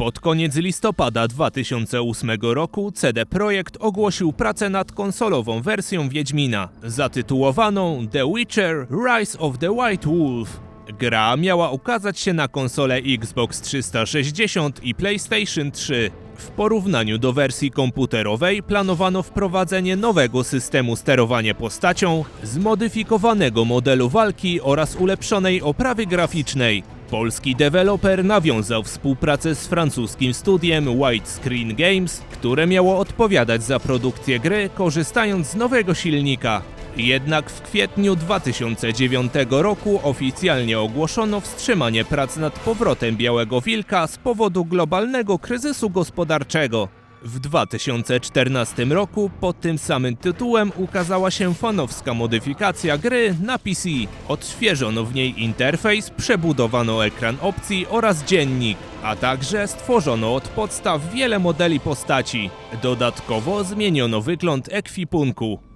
Pod koniec listopada 2008 roku CD Projekt ogłosił pracę nad konsolową wersją Wiedźmina, zatytułowaną The Witcher Rise of the White Wolf. Gra miała ukazać się na konsole Xbox 360 i PlayStation 3. W porównaniu do wersji komputerowej planowano wprowadzenie nowego systemu sterowania postacią, zmodyfikowanego modelu walki oraz ulepszonej oprawy graficznej. Polski deweloper nawiązał współpracę z francuskim studiem Widescreen Games, które miało odpowiadać za produkcję gry, korzystając z nowego silnika. Jednak w kwietniu 2009 roku oficjalnie ogłoszono wstrzymanie prac nad powrotem Białego Wilka z powodu globalnego kryzysu gospodarczego. W 2014 roku pod tym samym tytułem ukazała się fanowska modyfikacja gry na PC. Odświeżono w niej interfejs, przebudowano ekran opcji oraz dziennik, a także stworzono od podstaw wiele modeli postaci. Dodatkowo zmieniono wygląd ekwipunku.